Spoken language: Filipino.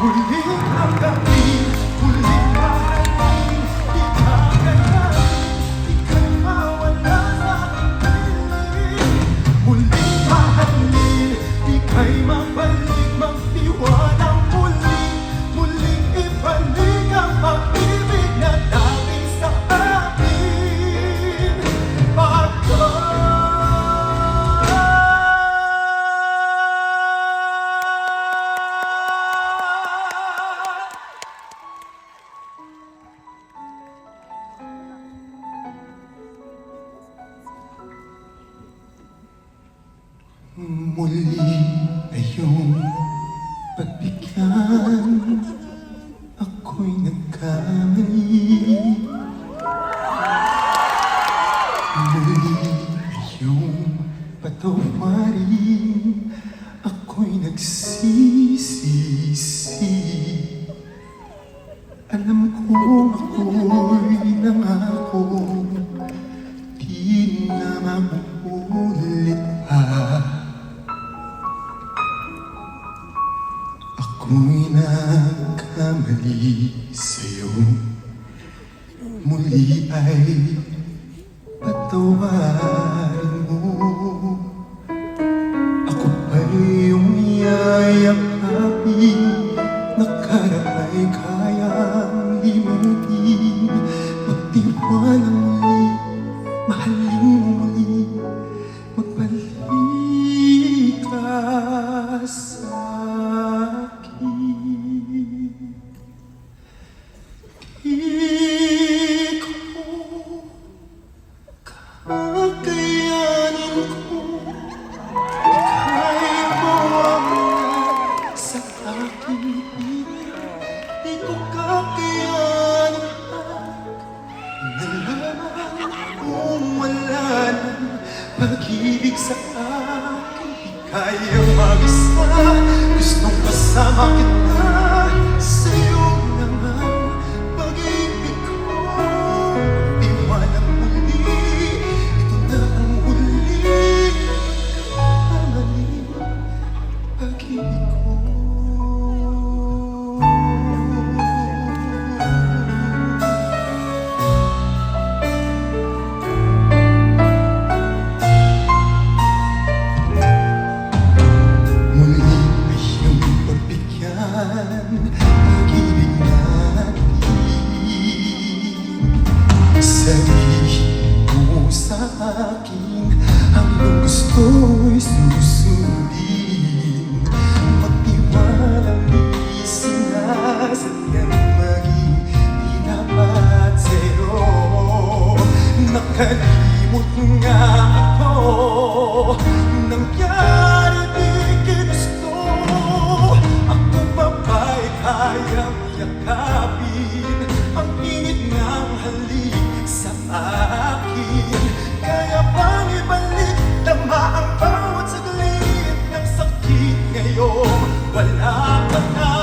We have got peace. muli iyong pagbigyan. Ako'y nagkamali. Muli iyong patawad Dali sa'yo. Muli ay Patawarin mo. Ako pa'y yung yayakapin Di ko kakayanin wala ng pag-ibig sa akin Di kaya mag-isa. Gustong kasama kita. aking Ang iyong gusto'y susundin Magtiwalang di sinasadyang maging Di dapat sa'yo Nakalimot nga ako Nang yan come.